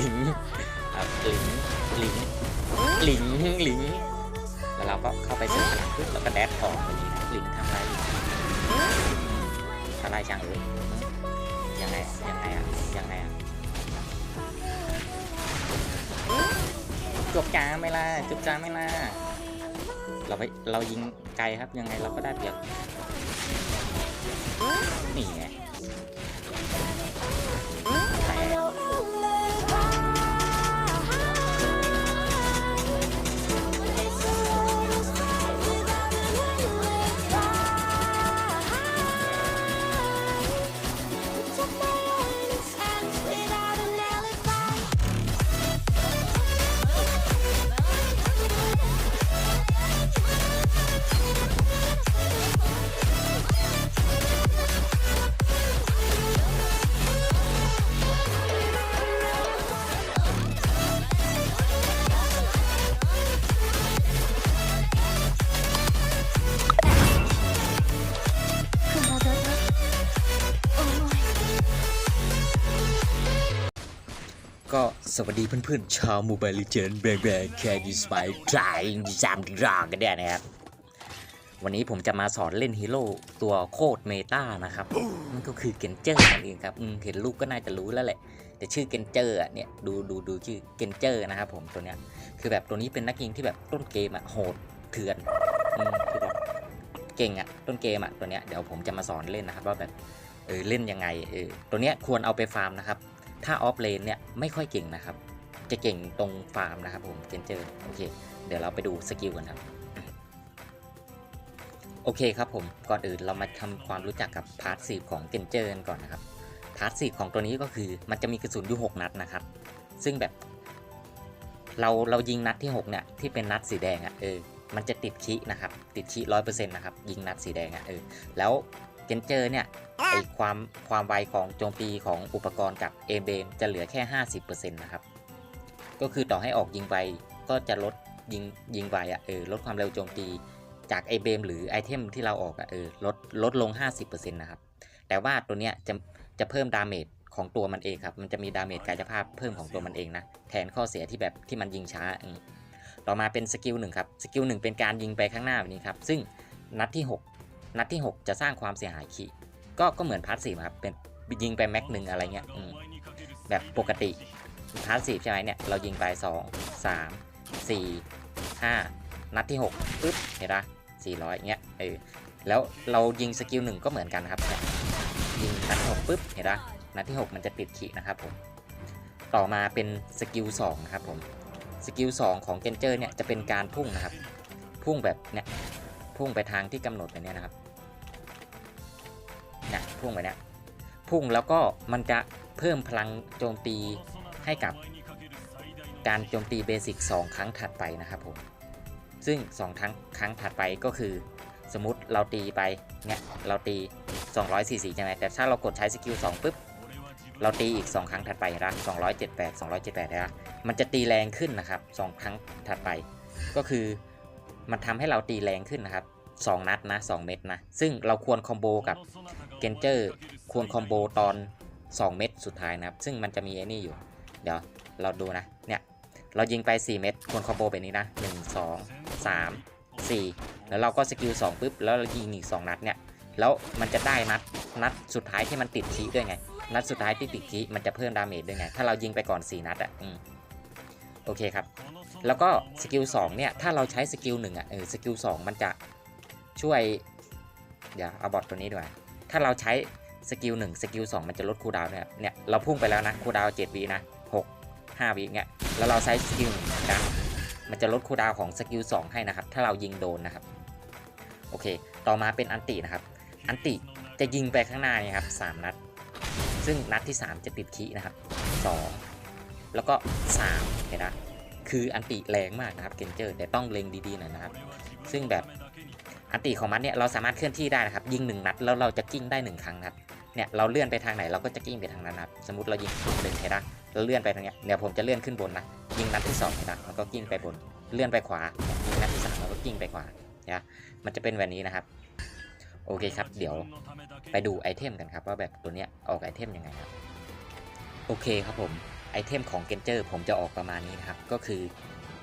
ลิงครับลิงลิงลิงลิงแล้วเราก็เข้าไปเสริมพลังขึ้นแล้วก็แดดออกแบบนี้นะลิงทำไรอยู่อะไรจังเอ่ยยังไงยังไงอะยังไงอะจบจ้าไม่ล่ะจบจ้าไม่ล่ะเราไปเรายิงไกลครับยังไงเราก็ได้เปรียบนี่ไง สวัสดีเพื่อนๆ ชาวมูบายลิเจนแบงแบงแคดี้สไปทรายจามรางกันเนี่ยนะครับ วันนี้ผมจะมาสอนเล่นฮีโร่ตัวโคตรเมตานะครับนั่นก็คือเกนเจอร์นั่นเองครับเห็นรูปก็น่าจะรู้แล้วแหละ แต่ชื่อเกนเจอร์เนี่ยดูดูดูชื่อเกนเจอร์นะครับผมตัวเนี้ยคือแบบตัวนี้เป็นนักยิงที่แบบต้นเกมอะโหดเถื่อนคือแบบเก่งอะต้นเกมอะตัวเนี้ยเดี๋ยวผมจะมาสอนเล่นนะครับว่าแบบเออเล่นยังไงเออตัวเนี้ยควรเอาไปฟาร์มนะครับ ถ้าออฟเลนเนี่ยไม่ค่อยเก่งนะครับ จะเก่งตรงฟาร์มนะครับผมเกนเจอร์โอเค เดี๋ยวเราไปดูสกิลกันครับ โอเคครับผม ก่อนอื่นเรามาทำความรู้จักกับพาร์ทสีของเกนเจอร์กันก่อนนะครับ พาร์ทสีของตัวนี้ก็คือมันจะมีกระสุนอยู่6นัดนะครับ ซึ่งแบบ เราเรายิงนัดที่6เนี่ยที่เป็นนัดสีแดงอะ่ะเออ มันจะติดคีนะครับ ติดคีร้อยเปอร์เซ็นต์นะครับ ยิงนัดสีแดงอะ่ะเออ แล้วเกนเจอร์เนี่ย ไอความความไวของโจมตีของอุปกรณ์กับเอเบมจะเหลือแค่ 50%นะครับ ก็คือต่อให้ออกยิงไวก็จะลดยิงยิงไวอะ่ะเออลดความเร็วโจมตีจากไอเบมหรือไอเทมที่เราออกอะ่ะเออลดลดลง 50%นะครับ แต่ว่าตัวเนี้ยจะจะเพิ่มดาเมจของตัวมันเองครับ มันจะมีดาเมจกายภาพเพิ่มของตัวมันเองนะ แทนข้อเสียที่แบบที่มันยิงช้าอืมต่อมาเป็นสกิลหนึ่งครับ สกิลหนึ่งเป็นการยิงไปข้างหน้าแบบนี้ครับ ซึ่งนัดที่ 6 นัดที่ 6 จะสร้างความเสียหายขี ก็ก็เหมือนพาร์ทสี่ครับเป็นยิงไปแม็กหนึ่งอะไรเงี้ยแบบปกติพาร์ทสี่ใช่ไหมเนี่ยเรายิงไป2 3 4 5นัดที่6ปึ๊บเห็นปะ400เงี้ยเออแล้วเรายิงสกิลหนึ่งก็เหมือนกันครับเนี่ยยิงนัดที่หกปึ๊บเห็นปะนัดที่6มันจะติดขีนะครับผมต่อมาเป็นสกิล2นะครับผมสกิล2ของเกนเจอร์เนี่ยจะเป็นการพุ่งนะครับ พุ่งแบบเนี่ยพุ่งไปทางที่กำหนดแบบเนี้ยนะครับ พุ่งไปเนี่ยพุ่งแล้วก็มันจะเพิ่มพลังโจมตีให้กับการโจมตีเบสิก2ครั้งถัดไปนะครับผมซึ่ง2ครั้งครั้งถัดไปก็คือ สมมติเราตีไปเนี่ยเราตี 244ใช่ไหมแต่ถ้าเรากดใช้สกิล2ปุ๊บเราตีอีก 2 ครั้งถัดไปนะ278 278นะมันจะตีแรงขึ้นนะครับ 2 ครั้งถัดไป ก็คือมันทำให้เราตีแรงขึ้นนะครับ 2 นัดนะ 2 เม็ดนะ ซึ่งเราควรคอมโบกับ เกนเจอร์ควรคอมโบตอน 2 เม็ดสุดท้ายนะครับ ซึ่งมันจะมีไอ้นี่อยู่ เดี๋ยวเราดูนะ เนี่ย เรายิงไป 4 เม็ดควรคอมโบแบบนี้นะ 1 2 3 4 แล้วเราก็สกิล2ปุ๊บ แล้วเรายิงอีก 2 นัดเนี่ย แล้วมันจะได้นัดนัดสุดท้ายที่มันติดคีด้วยไง นัดสุดท้ายที่ติดคีมันจะเพิ่มดาเมจด้วยไง ถ้าเรายิงไปก่อน 4 นัดอะโอเคครับ แล้วก็สกิล2เนี่ย ถ้าเราใช้สกิล1อะ เออ สกิล2มันจะช่วย เดี๋ยวเอาบอทตัวนี้ดีกว่า ถ้าเราใช้สกิล1สกิล2มันจะลดคูลดาวน์นะครับเนี่ยเราพุ่งไปแล้วนะคูลดาวน์7วินะ6 5วิเนี่ยแล้วเราใช้สกิล1นมันจะลดคูลดาวน์ของสกิล2ให้นะครับ ถ้าเรายิงโดนนะครับ โอเค ต่อมาเป็นอันตินะครับ อันติจะยิงไปข้างหน้าเนี่ยครับ3นัด ซึ่งนัดที่3จะติดคีนะครับ2แล้วก็3เห็นนะคืออันติแรงมากนะครับเกนเจอร์แต่ต้องเล็งดีๆหน่อยนะครับ ซึ่งแบบ อันติของมันเนี่ยเราสามารถเคลื่อนที่ได้นะครับยิงหนึ่งนัดแล้วเราจะกิ้งได้หนึ่งครั้งนะครับเนี่ยเราเลื่อนไปทางไหนเราก็จะกิ้งไปทางนั้นนะครับสมมติเรายิงหนึ่งเห็นนะเราเลื่อนไปทางเนี้ยเดี๋ยวผมจะเลื่อนขึ้นบนนะยิงนัดที่สองเห็นนะแล้วก็กิ้งไปบน เลื่อนไปขวายิงนัดที่สามแล้วก็กิ้งไปขวานะมันจะเป็นแบบนี้นะครับ โอเคครับ เดี๋ยวไปดูไอเทมกันครับว่าแบบตัวเนี้ยออกไอเทมยังไงครับโอเคครับผมไอเทมของเกนเจอร์ผมจะออกประมาณนี้นะครับก็คือ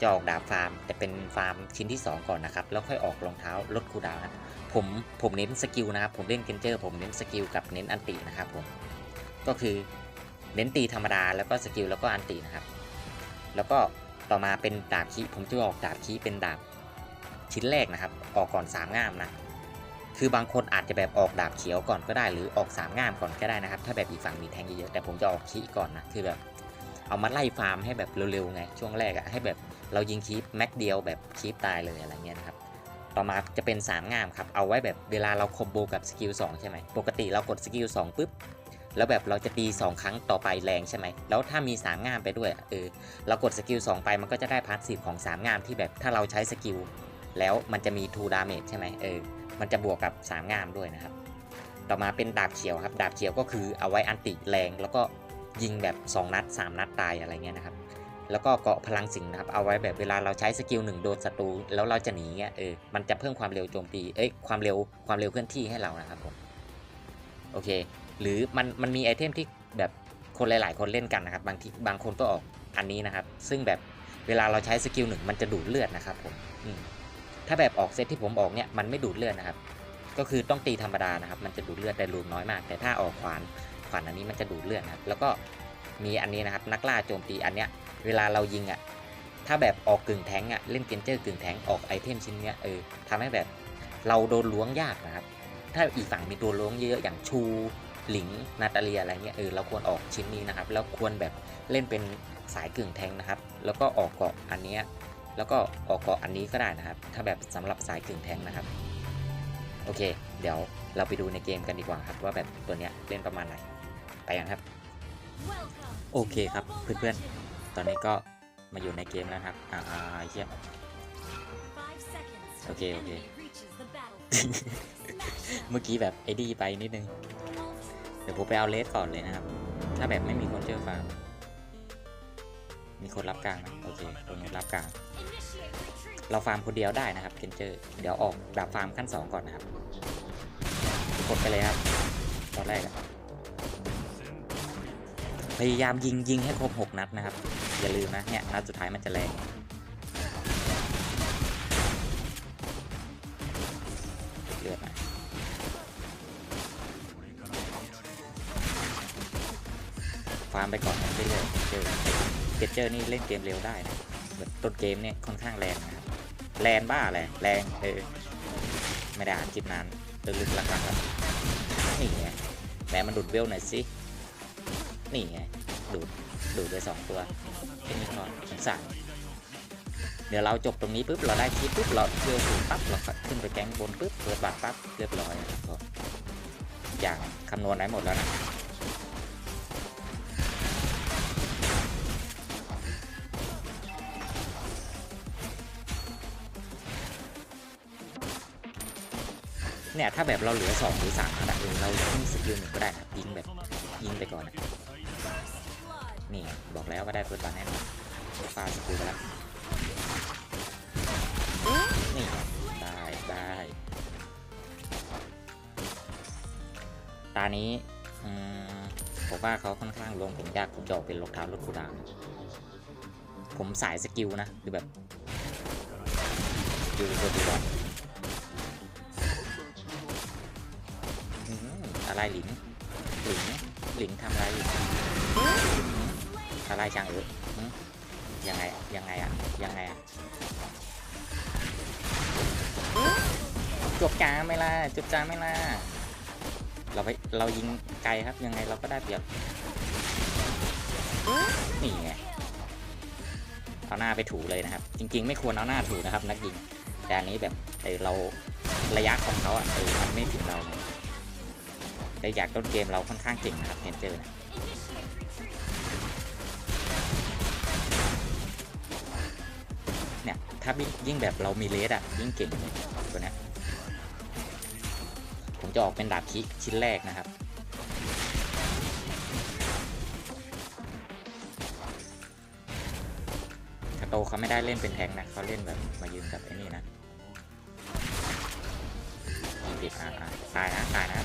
จะออกดาบฟาร์ม แต่เป็นฟาร์มชิ้นที่ 2 ก่อนนะครับ แล้วค่อยออกรองเท้าลดคูดาวนะผมผมเน้นสกิลนะครับ ผมเล่นเกนเจอร์ผมเน้นสกิลกับเน้นอันตินะครับผมก็คือเน้นตีธรรมดาแล้วก็สกิลแล้วก็อันตินะครับ แล้วก็ต่อมาเป็นดาบคีผมจะออกดาบคีเป็นดาบชิ้นแรกนะครับ ออกก่อนสามง่ามนะคือบางคนอาจจะแบบออกดาบเขียวก่อนก็ได้ หรือออกสามง่ามก่อนก็ได้นะครับ ถ้าแบบอีกฝั่งมีแทงเยอะๆแต่ผมจะออกคีก่อนนะคือแบบ เอามาไล่ฟาร์มให้แบบเร็วๆไง ช่วงแรกอะให้แบบเรายิงคีปแม็กเดียวแบบคีปตายเลยอะไรเงี้ยนะครับต่อมาจะเป็นสามง่ามครับ เอาไว้แบบเวลาเราคอมโบกับสกิล2ใช่ไหมปกติเรากดสกิล2ปุ๊บ แล้วแบบเราจะตี 2 ครั้งต่อไปแรงใช่ไหม แล้วถ้ามี 3ง่ามไปด้วยเออเรากดสกิล2ไปมันก็จะได้พาสซีฟของ 3ง่ามที่แบบถ้าเราใช้สกิลแล้วมันจะมี2 damage ใช่ไหมเออ มันจะบวกกับ 3ง่ามด้วยนะครับ ต่อมาเป็นดาบเขียวครับ ดาบเขียวก็คือเอาไว้อันติแรงแล้วก็ ยิงแบบ 2 นัด 3 นัดตายอะไรเงี้ยนะครับ แล้วก็เกาะพลังสิงนะครับ เอาไว้แบบเวลาเราใช้สกิลหนึ่งโดนศัตรูแล้วเราจะหนีเงี้ยเออมันจะเพิ่มความเร็วโจมตีเอ้ยความเร็วความเร็วเคลื่อนที่ให้เรานะครับผมโอเค หรือมันมันมีไอเทมที่แบบคนหลาย ๆ คนเล่นกันนะครับ บางทีบางคนก็ออกอันนี้นะครับ ซึ่งแบบเวลาเราใช้สกิลหนึ่งมันจะดูดเลือดนะครับผมอืมถ้าแบบออกเซตที่ผมออกเนี่ยมันไม่ดูดเลือดนะครับ ก็คือต้องตีธรรมดานะครับ มันจะดูดเลือดแต่ดูดน้อยมาก แต่ถ้าออกขวาน ขวานอันนี้มันจะดูดเลือดนะครับแล้วก็มีอันนี้นะครับนักล่าโจมตีอันเนี้ยเวลาเรายิงอะถ้าแบบออกกึ่งแทงอะเล่นเกนเจอร์กึ่งแทงออกไอเทมชิ้นเนี้ยเออทำให้แบบเราโดนล้วงยากนะครับ ถ้าอีกฝั่งมีตัวล้วงเยอะอย่างชูหลิงนาตาเลียอะไรเงี้ยเออเราควรออกชิ้นนี้นะครับ แล้วควรแบบเล่นเป็นสายกึ่งแทงนะครับ แล้วก็ออกเกาะอันเนี้ยแล้วก็ออกเกาะอันนี้ก็ได้นะครับ ถ้าแบบสำหรับสายกึ่งแทงนะครับ โอเค เดี๋ยวเราไปดูในเกมกันดีกว่าครับ ว่าแบบตัวเนี้ยเล่นประมาณไหน ไปกันครับ โอเคครับเพื่อนๆ ตอนนี้ก็มาอยู่ในเกมแล้วนะครับ อ่าอ่าเฮียโอเค โอเค เมื่อกี้แบบไอ้ดีไปนิดนึง เดี๋ยวผมไปเอาเลสก่อนเลยนะครับ ถ้าแบบไม่มีคนเจอฟาร์มมีคนรับกลางไหมโอเคคนนี้รับกลาง เราฟาร์มคนเดียวได้นะครับเคนเจอร์ เดี๋ยวออกดาบฟาร์มขั้น 2 ก่อนนะครับกดไปเลยครับ ตอนแรกอะ พยายามยิงยิงให้ครบ 6 นัดนะครับ อย่าลืมนะเนี่ยนัดสุดท้ายมันจะแรงเลือดน่อยฟาร์มไปก่อนนะเรื่อยๆเจอเกเจอร์นี่เล่นเกมเร็วได้นะแบบต้นเกมเนี่ยค่อนข้างแรงนะครับแรงบ้าแรงแรงเออไม่ได้อ่านคลิปนานตึลึกละครั้งแล้วนี่ไงแหมมันดูดเวลหน่อยสิ นี่ไง ดูด ดูดไปสองตัวแค่นี้พอสงสารเดี๋ยวเราจบตรงนี้ปุ๊บ เราได้คลิปปุ๊บ เราเวลสูงปั๊บ เราขึ้นไปแก๊งบนปุ๊บ เปิดบัตรปั๊บ เรียบร้อยนะครับก็อย่างคำนวณได้หมดแล้วนะเนี่ยถ้าแบบเราเหลือสองหรือสามนัดเออเรายิงสกิลหนึ่งก็ได้นะยิงแบบยิงไปก่อนอะ บอกแล้วว่าได้เปิดบาร์แน่นอนฟาดสกิลไปแล้วนี่ได้ได้ตานี้ผมว่าเขาค่อนข้างลงผมยากผมจะออกเป็นรองเท้าลดคูดาวผมสายสกิลนะหรือแบบสกิลตัวดีกว่าอืมอะไรหลิงหลิงหลิงทำอะไร อยู่หืมอะไรจังเออหืมยังไงยังไงอะยังไงอะจบจ้าไหม่ล่ะจบจ้าไหม่ล่ะเราไปเรายิงไกลครับยังไงเราก็ได้เปรียบนี่ไงเอาหน้าไปถูเลยนะครับ จริง ๆ ไม่ควรเอาหน้าถูนะครับ นักยิงแต่อันนี้แบบเออเราระยะของเขาอะเออมันไม่ถึงเราไงแต่อยากต้นเกมเราค่อนข้างเก่งนะครับเห็นเจอนะ ถ้ายิ่งแบบเรามีเลสอะยิ่งเก่งเลยตัวนี้ผมจะออกเป็นดาบคิชิ้นแรกนะครับ คาโตเขาไม่ได้เล่นเป็นแทงนะเขาเล่นแบบมายืนกับไอ้นี่นะยิงติดอ่าตายนะตายนะ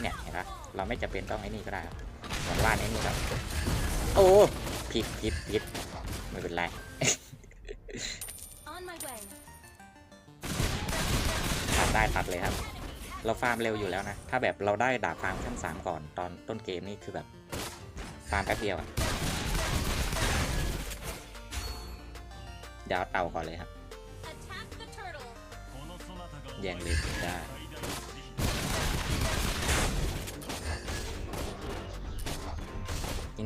เนี่ยเห็นปะเราไม่จำเป็นต้องไอ้นี่ก็ได้ครับหมือนว่าไอ้นี่ครับ โอ้ผิดผิดผิดไม่เป็นไร On my way. ตัดได้ตัดเลยครับ เราฟาร์มเร็วอยู่แล้วนะ ถ้าแบบเราได้ดาบฟาร์มขั้นสามก่อนตอนต้นเกมนี่คือแบบ ฟาร์มแป๊บเดียวอะเดี๋ยวเอาเต่าก่อนเลยครับ Attack the turtle. แย่งเลยได้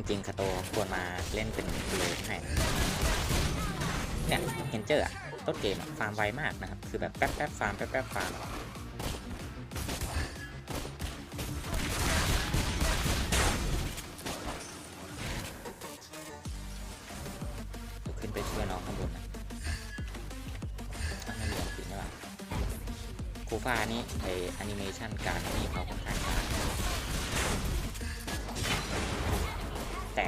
ริงๆคาโตควรมาเล่นเป็นเลยให้เนี่ยเฮนเจอร์อะต้นเกมอะฟาร์มไวมากนะครับ คือแบบแป๊บแป๊บฟาร์มแป๊บแป๊บฟาร์มขึ้นไปช่วยน้องข้างบนนะครูฟ้านี่ไอแอนิเมชันการนี่เขา แต่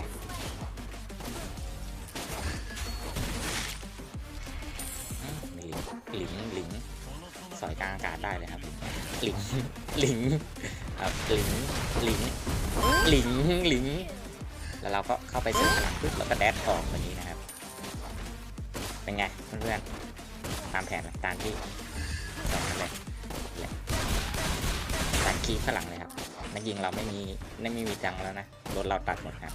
อืมมีหลิงหลิงสอยกลางอากาศได้เลยครับหลิงหลิงครับหลิงหลิงหลิงหลิงแล้วเราก็เข้าไปเสริมพลังปุ๊บแล้วก็แดดออกแบบนี้นะครับ เป็นไงเพื่อนๆตามแผนตามที่สอนกันเลยตัดคีย์ข้างหลังเลยครับนักยิงเราไม่มีไม่มีจังแล้วนะรถเราตัดหมดครับ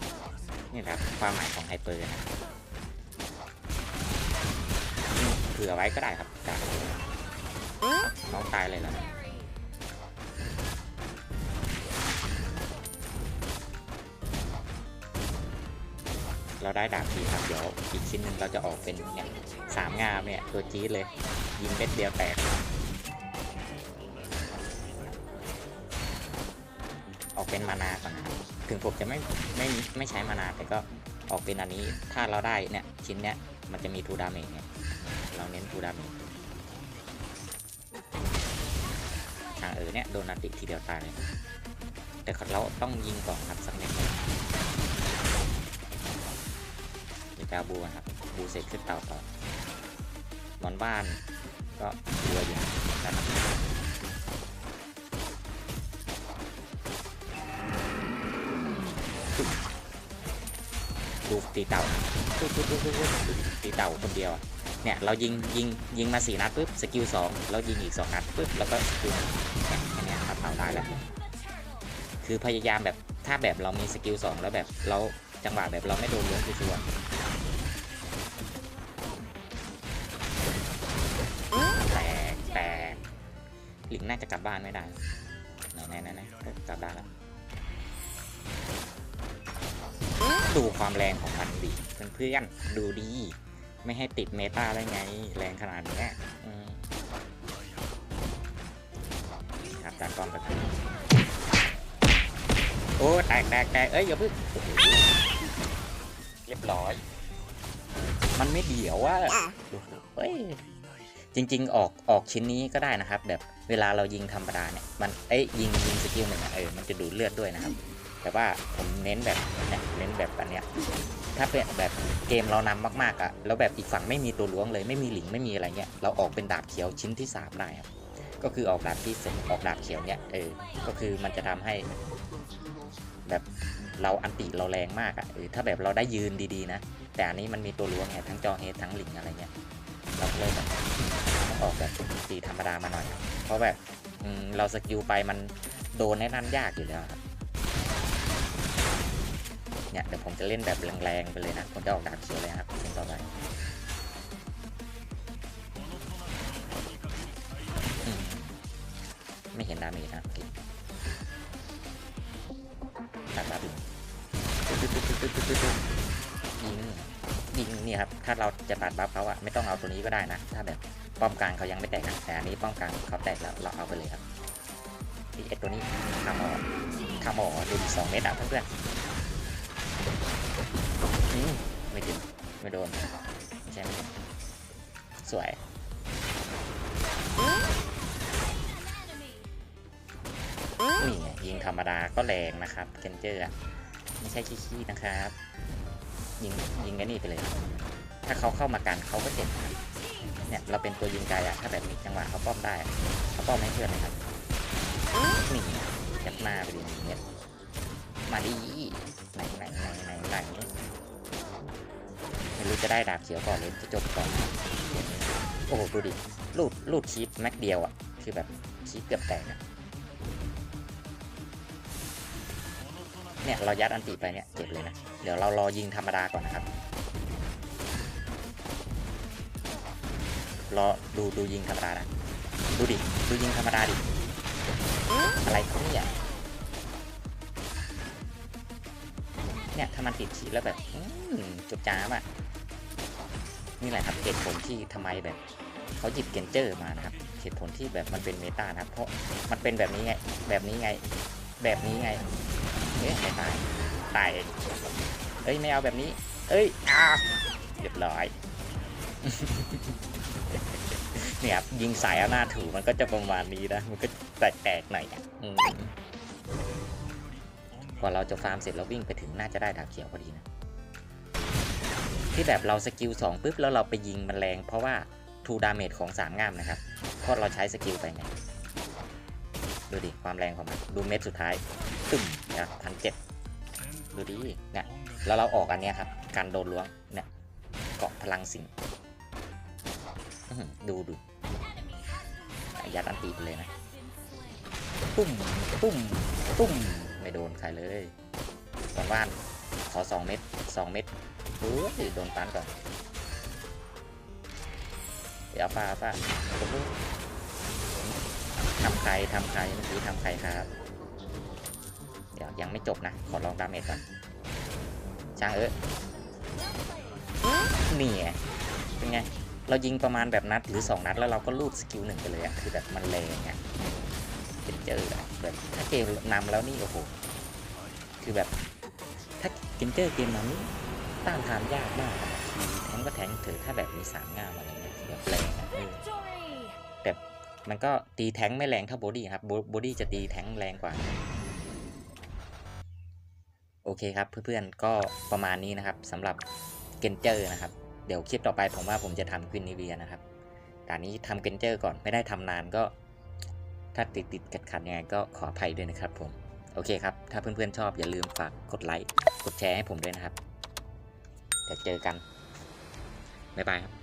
นี่แหละความหมายของไฮเปอร์นะเผื่อไว้ก็ได้ครับกาน้องตายเลยแล้วเราได้ดาบทีครับเดี๋ยวอีกชิ้นหนึ่งเราจะออกเป็นเนี่ยสามงามเนี่ย ตัวจี๊ดเลย ยิงเม็ดเดียวแตก ออกเป็นมานาก่อนนะครับ ถึงผมจะไม่ไม่ไม่ใช้มานาแต่ก็ออกเป็นอันนี้ถ้าเราได้เนี่ยชิ้นเนี้ยมันจะมีทูดาเมจเนี่ยเราเน้นทูดาเมจทางเออเนี่ยโดนอันติทีเดียวตายเลยแต่เราต้องยิงก่อนครับสักเม็ดเดี๋ยวจะเอาบูนครับบูเสร็จขึ้นเตาต่อนอนบ้านก็รัวอยู่นะครับ ดูตีเต่าตีเต่าคนเดียวเนี่ยเรายิงยิงยิงมาสี่นัดปุ๊บสกิลสองแล้วยิงอีกสองนัดปุ๊บแล้วก็สกิลเนี่ยแค่เนี้ครับเต่าได้แล้วคือพยายามแบบถ้าแบบเรามีสกิลสองแล้วแบบเราจังหวะแบบเราไม่โดนล้วงชัวร์แตกแตกหลิงน่าจะกลับบ้านไม่ได้ไหนไหนไหนไหนกลับได้แล้ว ดูความแรงของมันดิเพื่อนๆดูดี ไม่ให้ติดเมตาได้ไง แรงขนาดนี้ครับตากล้องแบบนี้โอ้แตกแตกแตกเอ้ยอย่าเพิ่งเรียบร้อย มันไม่เดี่ยวว่าเฮ้ยจริง ๆ ออกออกชิ้นนี้ก็ได้นะครับ แบบเวลาเรายิงธรรมดาเนี่ยมันเอ้ยยิงยิงสกิลหนึ่งเออมันจะดูดเลือดด้วยนะครับ แต่ว่าผมเน้นแบบเนี่ยเน้นแบบอันเนี้ยถ้าเป็นแบบเกมเรานำมากๆอะแล้วแบบอีกฝั่งไม่มีตัวล้วงเลยไม่มีหลิงไม่มีอะไรเงี้ยเราออกเป็นดาบเขียวชิ้นที่สามได้ครับก็คือออกดาบที่เสร็จออกดาบเขียวเนี่ยเออก็คือมันจะทำให้ แบบเราอันติเราแรงมากอะเออถ้าแบบเราได้ยืนดีๆนะ แต่อันนี้มันมีตัวล้วงไงทั้งจอเฮดทั้งหลิงอะไรเงี้ยเราก็เลยแบบต้องออกแบบตีธรรมดามาหน่อย เพราะแบบเราสกิลไปมันโดนแน่นั่นยากอยู่แล้วครับ เนี่ยเดี๋ยวผมจะเล่นแบบแรงๆไปเลยนะ ผมจะออกดาบเขียวเลยนะครับเกมต่อไปไม่เห็นดาเมจนะโอเคตัดดาบยิงยิงนี่ครับ ถ้าเราจะตัดบัฟเขาอะไม่ต้องเอาตัวนี้ก็ได้นะ ถ้าแบบป้อมกลางเขายังไม่แตกนะแต่อันนี้ป้อมกลางเขาแตกแล้วเราเอาไปเลยครับที่ไอตัวนี้ทำออกทำออกดูดิสองเมตรอะเพื่อนๆ ไม่ถึงไม่โดนใช่ไหมสวยนี่ไงยิงธรรมดาก็แรงนะครับเกนเจอร์ไม่ใช่ขี้ๆนะครับ ยิงยิงกันนี่ไปเลย ถ้าเขาเข้ามากันเขาก็เจ็บนะเนี่ยเราเป็นตัวยิงไกลอะถ้าแบบมีจังหวะเขาป้อมได้เขาป้อมให้เพื่อนนะครับนี่ไงเหน้าไปดิเนี่ยมาดิไหนไหนไหนไหนไหน จะได้ดาบเขียวก่อนหรือจะจบก่อน โอ้โหดูดิลูดลูดคีปแม็กเดียวอะ คือแบบคีปเกือบแตกอะเนี่ยเรายัดอันติไปเนี่ยเจ็บเลยนะ เดี๋ยวเรารอยิงธรรมดาก่อนนะครับ รอดูดูยิงธรรมดานะ ดูดิ ดูยิงธรรมดาดิ อะไรเขาเนี่ยเนี่ยถ้ามันติดขีแล้วแบบจุดจ้ามอะ นี่แหละครับเหตุผลที่ทำไมแบบเขาหยิบเกนเจอร์มานะครับเหตุผลที่แบบมันเป็นเมตานะครับ เพราะมันเป็นแบบนี้ไงแบบนี้ไง แบบนี้ไงเอ๊ะไม่ตายตายเอ้ยไม่เอาแบบนี้ เอ้ยอ้าเรียบร้อยเนี่ยครับยิงสายเอาหน้าถูมันก็จะประมาณนี้นะ มันก็แตกๆหน่อยอะอืมกว่าเราจะฟาร์มเสร็จแล้ววิ่งไปถึงน่าจะได้ดาบเขียวพอดีนะ ที่แบบเราสกิล2ปุ๊บแล้วเราไปยิงมันแรงเพราะว่าทูดาเมจของ3ง่ามนะครับเพราะเราใช้สกิลไปไงดูดิความแรงของมันดูเม็ดสุดท้ายตึมนะพันเจ็ดดูดิเนี่ยแล้วเราออกอันเนี้ยครับ การโดนล้วงเนี่ยเกาะพลังสิงดูดูยัดอันตีไปเลยนะปุ้มปุ้มปุ้มไม่โดนใครเลยสองบ้าน ขอสองเม็ดสองเม็ดโอ้ยโดนตันก่อนเดี๋ยวป้าป้าโอ้โหทำใครทำใครเมื่อกี้ทำใครครับเดี๋ยวยังไม่จบนะ ขอลองดาเมจก่อนช่างเออนี่ไงเป็นไง เรายิงประมาณแบบนัดหรือ 2 นัดแล้วเราก็ลูดสกิลหนึ่งไปเลยอะคือแบบมันแรงอะเป็นเจอแบบถ้าเกมนำแล้วนี่โอ้โห คือแบบ กมเจอเกมนำนี่ต้านทานยากมากแทงก็แทงเถอะถ้าแบบมีสามงามอะไรเงี้ยแบบแรงอะเออแบบมันก็ตีแทงไม่แรงเท่าบอดี้ครับบอดี้จะตีแทงแรงกว่า โอเคครับเพื่อนๆก็ประมาณนี้นะครับสำหรับเกนเจอร์นะครับ เดี๋ยวคลิปต่อไปผมว่าผมจะทำควินนิเวียนะครับการนี้ทำเกนเจอร์ก่อนไม่ได้ทำนานก็ ถ้าติดติดขัดขัดๆยังไงก็ขออภัยด้วยนะครับผม โอเคครับ ถ้าเพื่อนๆชอบอย่าลืมฝากกดไลค์ กดแชร์ให้ผมด้วยนะครับเดี๋ยวเจอกัน บ๊ายบายครับ